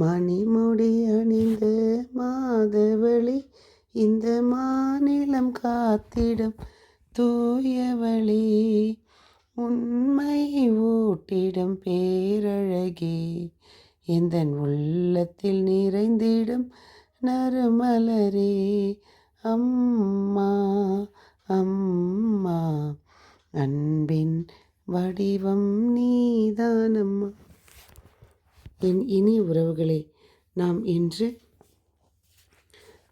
மணிமுடி அணிந்த மாதவழி இந்த மாநிலம் காத்திடும் தூயவழி உண்மை ஊட்டிடும் பேரழகே எந்தன் உள்ளத்தில் நிறைந்திடும் நறுமலரே. அம்மா அம்மா அன்பின் வடிவம் நீதானம்மா. என் இனிய உறவுகளே நாம் இன்று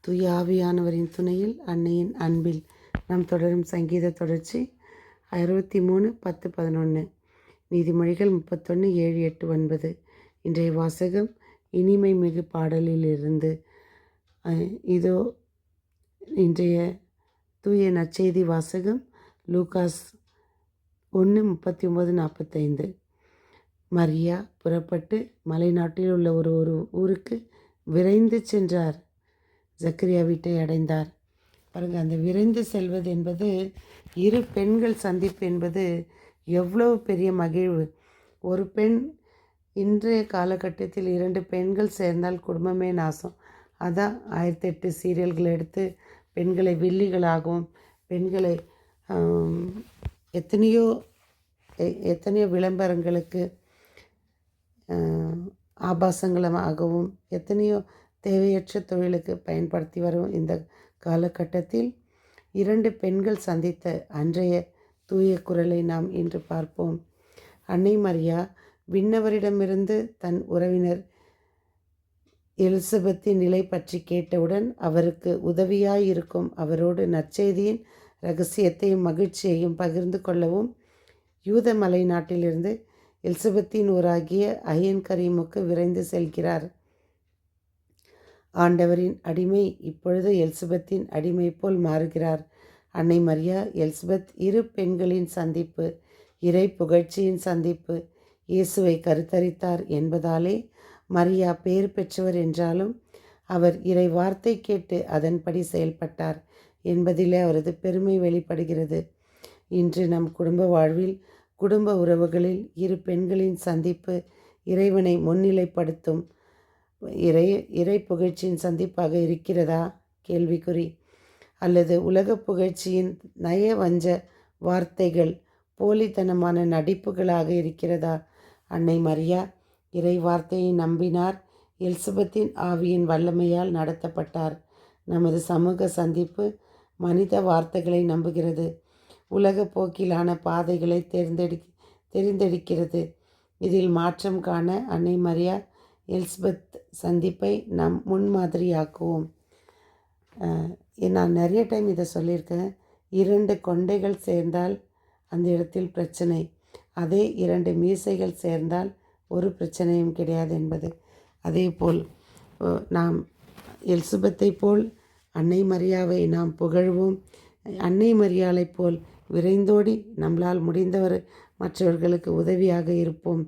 தூய ஆவியானவரின் துணையில் அன்னையின் அன்பில் நாம் தொடரும் சங்கீத தொடர்ச்சி அறுபத்தி மூணு பத்து பதினொன்று நீதிமொழிகள் முப்பத்தொன்று ஏழு எட்டு ஒன்பது. இன்றைய வாசகம் இனிமை மிகு பாடலிலிருந்து இதோ இன்றைய தூய நற்செய்தி வாசகம் லூகாஸ் ஒன்று முப்பத்தி ஒம்பது நாற்பத்தைந்து மரியா புறப்பட்டு மலைநாட்டில் உள்ள ஒரு ஒரு ஊருக்கு விரைந்து சென்றார். ஜக்கரியா வீட்டை அடைந்தார். பாருங்க அந்த விரைந்து செல்வது என்பது இரு பெண்கள் சந்திப்பு என்பது எவ்வளவு பெரிய மகிழ்வு. ஒரு பெண் இன்றைய காலகட்டத்தில் இரண்டு பெண்கள் சேர்ந்தால் குடும்பமே நாசம். அதான் ஆயிரத்தி எட்டு சீரியல்கள் எடுத்து பெண்களை வில்லிகளாகவும் பெண்களை எத்தனையோ எத்தனையோ விளம்பரங்களுக்கு ஆபாசங்களமாகவும் எத்தனையோ தேவையற்ற தொழிலுக்கு பயன்படுத்தி வரும் இந்த காலகட்டத்தில் இரண்டு பெண்கள் சந்தித்த அன்றைய தூய குரலை நாம் இன்று பார்ப்போம். அன்னை மரியா விண்ணவரிடமிருந்து தன் உறவினர் எலிசபெத்தின் நிலை பற்றி கேட்டவுடன் அவருக்கு உதவியாயிருக்கும் அவரோடு நற்செய்தியின் ரகசியத்தையும் மகிழ்ச்சியையும் பகிர்ந்து கொள்ளவும் யூத மலை நாட்டிலிருந்து எலிசபெத்தின் ஊராகிய அயன் கரீமுக்கு விரைந்து செல்கிறார். ஆண்டவரின் அடிமை இப்பொழுது எலிசபெத்தின் அடிமை போல் மாறுகிறார். அன்னை மரியா எலிசபெத் இரு பெண்களின் சந்திப்பு இறை புகழ்ச்சியின் சந்திப்பு இயேசுவை கருத்தரித்தார் என்பதாலே மரியா பேர் பெற்றவர் என்றாலும் அவர் இறை வார்த்தை கேட்டு அதன்படி செயல்பட்டார் என்பதிலே அவரது பெருமை வெளிப்படுகிறது. இன்று நம் குடும்ப வாழ்வில் குடும்ப உறவுகளில் இரு பெண்களின் சந்திப்பு இறைவனை முன்னிலைப்படுத்தும். இறை இறை புகழ்ச்சியின் சந்திப்பாக இருக்கிறதா? கேள்விக்குறி. அல்லது உலக புகழ்ச்சியின் நயவஞ்ச வார்த்தைகள் போலித்தனமான நடிப்புகளாக இருக்கிறதா? அன்னை மரியா இறை வார்த்தையை நம்பினார். எலிசபெத்தின் ஆவியின் வல்லமையால் நடத்தப்பட்டார். நமது சமூக சந்திப்பு மனித வார்த்தைகளை நம்புகிறது. உலக போக்கிலான பாதைகளை தேர்ந்தெடு தெரிந்தெடுக்கிறது. இதில் மாற்றம் காண அன்னை மரியா எலிசபெத் சந்திப்பை நம் முன்மாதிரியாக்குவோம். நான் நிறைய டைம் இதை சொல்லியிருக்கேன். இரண்டு கொண்டைகள் சேர்ந்தால் அந்த இடத்தில் பிரச்சனை. அதே இரண்டு மீசைகள் சேர்ந்தால் ஒரு பிரச்சனையும் கிடையாது என்பது. அதே போல் நாம் எல்சுபத்தை போல் அன்னை மரியாவை நாம் புகழ்வோம். அன்னை மரியாளைப் போல் விரைந்தோடி நம்மளால் முடிந்தவர் மற்றவர்களுக்கு உதவியாக இருப்போம்.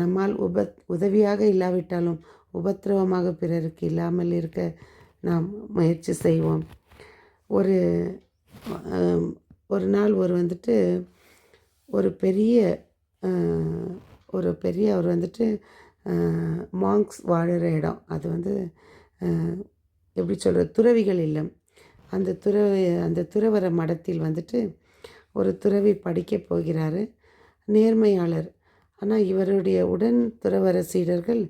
நம்மால் உப உதவியாக இல்லாவிட்டாலும் உபத்திரவமாக பிறருக்கு இல்லாமல் இருக்க நாம் முயற்சி செய்வோம். ஒரு ஒரு நாள் ஒரு வந்துட்டு ஒரு பெரிய ஒரு பெரிய அவர் வந்துட்டு மாங்க்ஸ் வாழுற இடம். அது வந்து எப்படி சொல்கிறது துறவிகள் இல்லம். அந்த துறவி அந்த துறவர மடத்தில் வந்துட்டு ஒரு துறவி படிக்க போகிறாரு. நேர்மையாளர். ஆனால் இவருடைய உடன் துறவர சீடர்கள்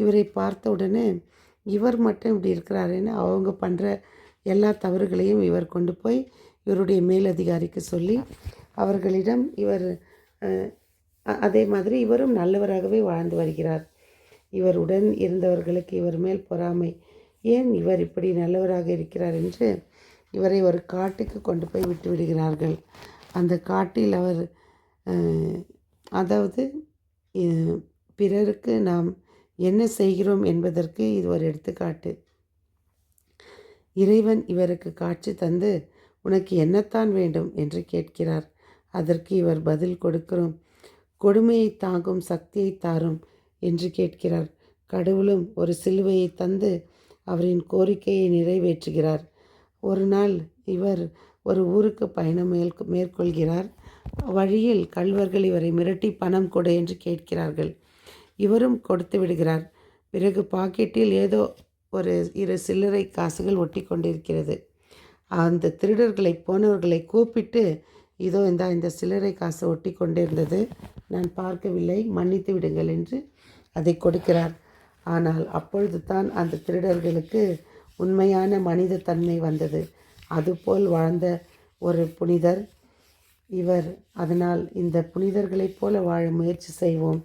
இவரை பார்த்த உடனே இவர் மட்டும் இப்படி இருக்கிறாருன்னு அவங்க பண்ணுற எல்லா தவறுகளையும் இவர் கொண்டு போய் இவருடைய மேலதிகாரிக்கு சொல்லி அவர்களிடம் இவர் அதே மாதிரி இவரும் நல்லவராகவே வாழ்ந்து வருகிறார். இவருடன் இருந்தவர்களுக்கு இவர் மேல் பொறாமை. ஏன் இவர் இப்படி நல்லவராக இருக்கிறார் என்று இவரை ஒரு காட்டுக்கு கொண்டு போய் விட்டு விடுகிறார்கள். அந்த காட்டில் அவர் அதாவது பிறருக்கு நாம் என்ன செய்கிறோம் என்பதற்கு இது ஒரு எடுத்துக்காட்டு. இறைவன் இவருக்கு காட்சி தந்து உனக்கு என்னத்தான் வேண்டும்? என்று கேட்கிறார். அதற்கு இவர் பதில் கொடுக்கிறோம். கொடுமையை தாங்கும் சக்தியை தாரும் என்று கேட்கிறார். கடவுளும் ஒரு சிலுவையை தந்து அவரின் கோரிக்கையை நிறைவேற்றுகிறார். ஒரு நாள் இவர் ஒரு ஊருக்கு பயணம் மேல் மேற்கொள்கிறார். வழியில் கல்வர்கள் இவரை மிரட்டி பணம் கொடு என்று கேட்கிறார்கள். இவரும் கொடுத்து விடுகிறார். பிறகு பாக்கெட்டில் ஏதோ ஒரு இரு சில்லறை காசுகள் ஒட்டி கொண்டிருக்கிறது. அந்த திருடர்களை போனவர்களை கூப்பிட்டு இதோ இந்த இந்த சில்லறை காசு ஒட்டி கொண்டிருந்தது. நான் பார்க்கவில்லை மன்னித்து விடுங்கள் என்று அதை கொடுக்கிறார். ஆனால் அப்பொழுது தான் அந்த திருடர்களுக்கு உண்மையான மனித தன்மை வந்தது. அதுபோல் வாழ்ந்த ஒரு புனிதர் இவர். அதனால் இந்த புனிதர்களைப் போல வாழ முயற்சி செய்வோம்.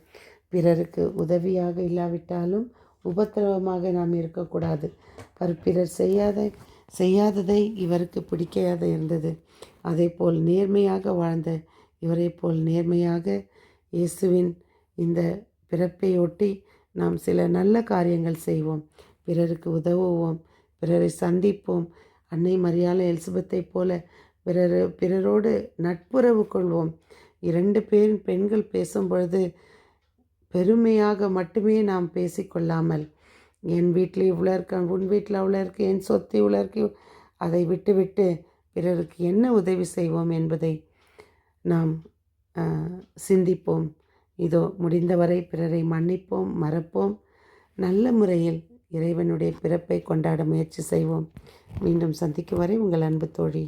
பிறருக்கு உதவியாக இல்லாவிட்டாலும் உபத்திரவமாக நாம் இருக்கக்கூடாது. பர் பிறர் செய்யாத செய்யாததை இவருக்கு பிடிக்காத இருந்தது. அதேபோல் நேர்மையாக வாழ்ந்த இவரைப் போல் நேர்மையாக இயேசுவின் இந்த பிறப்பையொட்டி நாம் சில நல்ல காரியங்கள் செய்வோம். பிறருக்கு உதவுவோம். பிறரை சந்திப்போம். அன்னை மரியாதை எலிசபெத்தைப் போல பிறர் பிறரோடு நட்புறவு கொள்வோம். இரண்டு பேர் பெண்கள் பேசும் பொழுது பெருமையாக மட்டுமே நாம் பேசிக்கொள்ளாமல் என் வீட்டில் இவ்வளோ இருக்க உன் வீட்டில் அவ்வளோ இருக்கு என் சொத்து இவ்வளோ இருக்கு அதை விட்டுவிட்டு பிறருக்கு என்ன உதவி செய்வோம் என்பதை நாம் சிந்திப்போம். இதோ முடிந்தவரை பிறரை மன்னிப்போம் மறப்போம். நல்ல முறையில் இறைவனுடைய பிறப்பை கொண்டாட முயற்சி செய்வோம். மீண்டும் சந்திக்கும் வரை உங்கள் அன்பு தோழி.